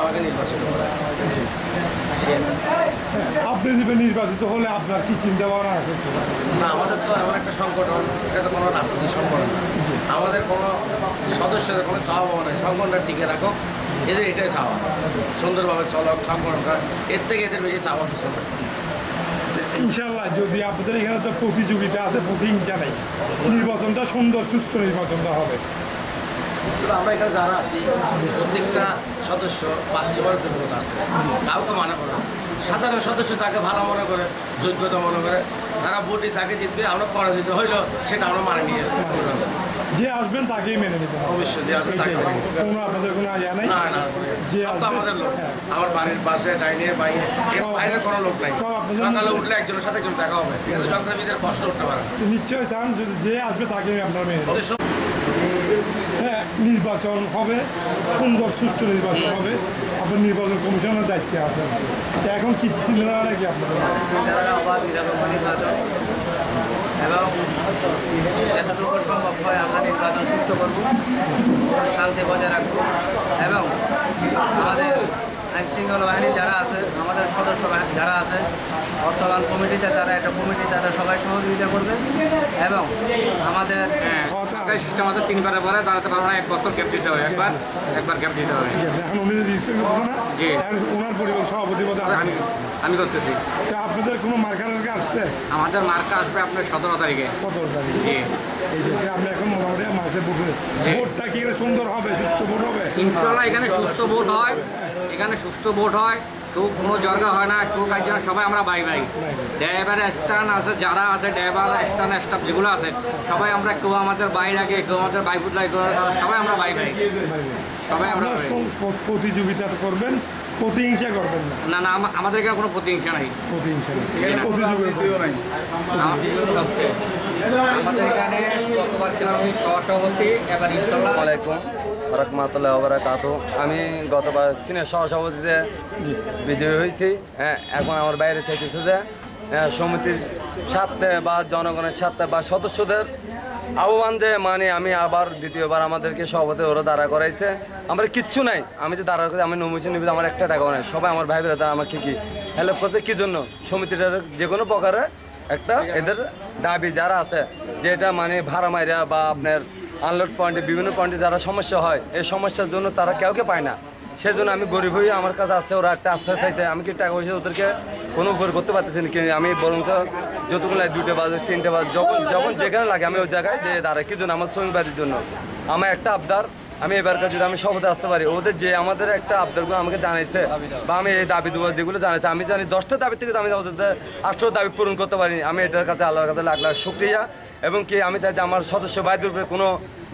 আমাকে নির্বাচিত করা। আপনি যদি নির্বাচিত হলে আপনার কি চিন্তা ভাবনা আছে? না আমাদের তো এমন একটা সংগঠন এটা তো কোনো রাজনীতি সংগঠন আমাদের কোনো সদস্যদের কোনো চাওয়া পাওয়া নেই। সংগঠনটা টিকে রাখো এদের এটাই চাওয়া। সুন্দরভাবে চলক সংগঠনটা এর থেকে এদের বেশি চাওয়া কিছু না। ইনশাল্লাহ যদি আপনাদের এখানে তো প্রতিযোগিতা আছে প্রতিহিংসা নেই নির্বাচনটা সুন্দর সুস্থ নির্বাচনটা হবে। কিন্তু আমরা এখানে যারা আছি প্রত্যেকটা সদস্য বাদ দেওয়ার যোগ্যতা আছে। কাউকে মনে করে সাধারণ সদস্য তাকে ভালো মনে করে যোগ্যতা মনে করে তারা ভোটে যাকে জিতবে আমরা পরাজিত হইল সেটা আমরা মানে নিয়ে যে আসবেন তাকেই মেনে নিতে অবশ্যই যে আসবে তাকে। কোনো আপনাদের কোনো নেই? না না যে আসবে- আমাদের লোক। হ্যাঁ। আমার বাড়ির পাশে ডাইনে বাইরে এর বাইরের কোনো লোক নাই। সকালে উঠলে একজনের সাথে একজন দেখা হবে। কিন্তু সংক্রামীদের কষ্ট উঠতে পারে না। নিশ্চয় চান যে আসবে তাকেই আপনার মেনে সব হ্যাঁ নির্বাচন হবে সুন্দর সুষ্ঠু নির্বাচন হবে। আপনার নির্বাচন কমিশনের দায়িত্বে আছেন। এখন কি চিন্তাধারা নাকি আপনাদের চিন্তাধারা অবাধ নিরপেক্ষ নির্বাচন। এবং যতটুকু সম্ভব হয় আমরা নির্বাচন সুষ্ঠু করব শান্তি বজায় রাখব। এবং আমাদের আইন শৃঙ্খলা বাহিনী যারা আছে আমাদের সদস্য যারা আছে বর্তমান কমিটিতে যারা একটা কমিটি তাদের সবাই সহযোগিতা করবে এবং আমাদের সরকারি সিস্টেম আছে তিনবারের পরে দাঁড়াতে পারব না এক বছর গ্যাপ দিতে হবে একবার একবার গ্যাপ দিতে হবে। এখন উনি জি। ওনার পরিবার সভাপতি আমি আমি করতেছি। তো আপনাদের কোনো মার্কার আসছে? আমাদের মার্কা আসবে আপনার সতেরো তারিখে। কত তারিখ? জি। আপনি এখন মোটামুটি বুঝে ভোটটা কি সুন্দর হবে সুস্থ ভোট হবে? ইনশাল্লাহ এখানে সুস্থ ভোট হয়। এখানে সুস্থ ভোট হয় কেউ কোনো জর্গা হয় না কেউ কাজ না সবাই আমরা বাই বাই। ড্রাইভার স্ট্যান্ড আছে যারা আছে ড্রাইভার স্ট্যান্ড স্টাফ যেগুলো আছে সবাই আমরা কেউ আমাদের বাইরে আগে কেউ আমাদের বাইপুট লাগে সবাই আমরা বাই বাই। সবাই আমরা বাই বাই। প্রতিযোগিতা করবেন প্রতিহিংসা করবেন না? না না আমা- আমাদের এখানে কোনো প্রতিহিংসা নাই। প্রতিহিংসা নেই। আমাদের এখানে গতবার ছিলাম আমি সহসভাপতি এবার ইনশাল্লাহ আলাইকুম রহমতুল্লাহ বারাকাতু আমি গতবার সিনিয়র সহসভাপতিতে বিজয়ী হয়েছি। হ্যাঁ এখন আমার বাইরে চাইতেছে যে হ্যাঁ, সমিতির স্বার্থে বা জনগণের সাথে বা সদস্যদের আহ্বান যে মানে আমি আবার দ্বিতীয়বার আমাদেরকে সভাপতি ওরা দাঁড়া করাইছে। আমার কিচ্ছু নাই। আমি যে দাঁড়া করছি আমি নমিশন নিবি আমার একটা টাকাও নাই। সবাই আমার ভাই বোনেরা আমাকে কি হেল্প করছে? কী জন্য? সমিতিটার যে কোনো প্রকারে একটা এদের দাবি যারা আছে যেটা মানে ভাড়া মাইরা বা আপনার আনলোড পয়েন্টে বিভিন্ন পয়েন্টে যারা সমস্যা হয়, এই সমস্যার জন্য তারা কাউকে পায় না। সেজন্য আমি গরিব হয়ে আমার কাছে আছে, ওরা একটা আশ্রয় চাইতে, আমি কি টাকা পয়সা ওদেরকে কোনো উপর করতে পারতেছি না আমি বরঞ্চ যতগুলো লাগে দুটো বাজে, তিনটে বাজে, যখন যখন যেখানে লাগে আমি ওই জায়গায় যে দাঁড়াই, কি জন্য? আমার শ্রমিকবাদীর জন্য। আমার একটা আবদার, আমি এবারকার যদি আমি সভাপতি আসতে পারি, ওদের যে আমাদের একটা আবদারগুলো আমাকে জানাইছে, বা আমি এই দাবি দেবো যেগুলো জানাইছে, আমি জানি দশটা দাবি থেকে আমি ওদের আটশো দাবি পূরণ করতে পারি আমি এটার কাছে আল্লাহর কাছে লাখ লাখ শুক্রিয়া। এবং কি আমি চাই যে আমার সদস্য ভাইদের উপরে কোনো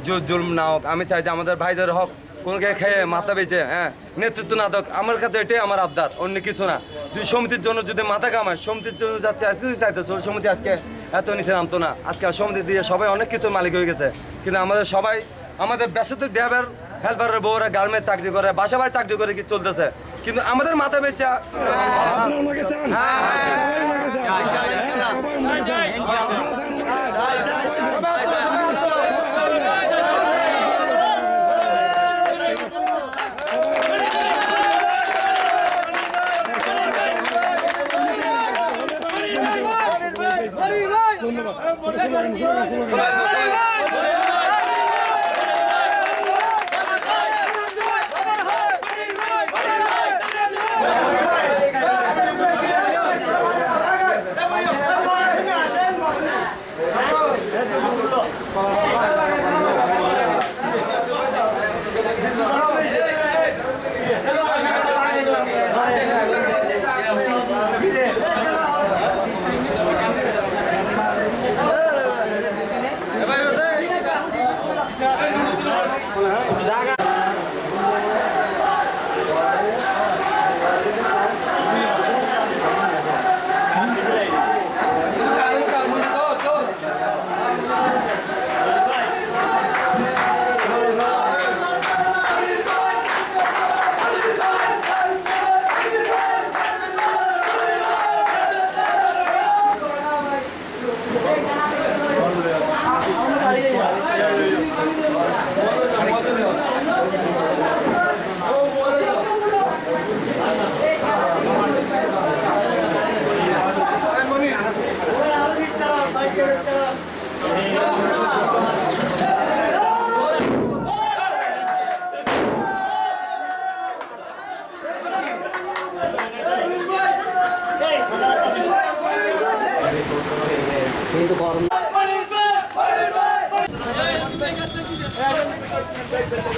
জু- জুলুম না হোক। আমি চাই যে আমাদের ভাইদের হক কোনো কে খেয়ে মাথা বেঁচে হ্যাঁ নেতৃত্ব না হোক আমার কাছে এটাই আমার আবদার অন্য কিছু না। যদি সমিতির জন্য যদি মাথা কামায় সমিতির জন্য যাচ্ছে আজকে যদি চাইতো সমিতি আজকে এত নিচে নামতো না। আজকে সমিতি দিয়ে সবাই অনেক কিছু মালিক হয়ে গেছে। কিন্তু আমাদের সবাই আমাদের ব্যস্ত ড্রাইভার হেল্পারের বউরা গার্মেন্ট চাকরি করে বাসা বাড়ি চাকরি করে কি চলতেছে? কিন্তু আমাদের মাথা বেঁচে চান। হ্যাঁ, ধন্যবাদ। কিন্তু গরম Hey!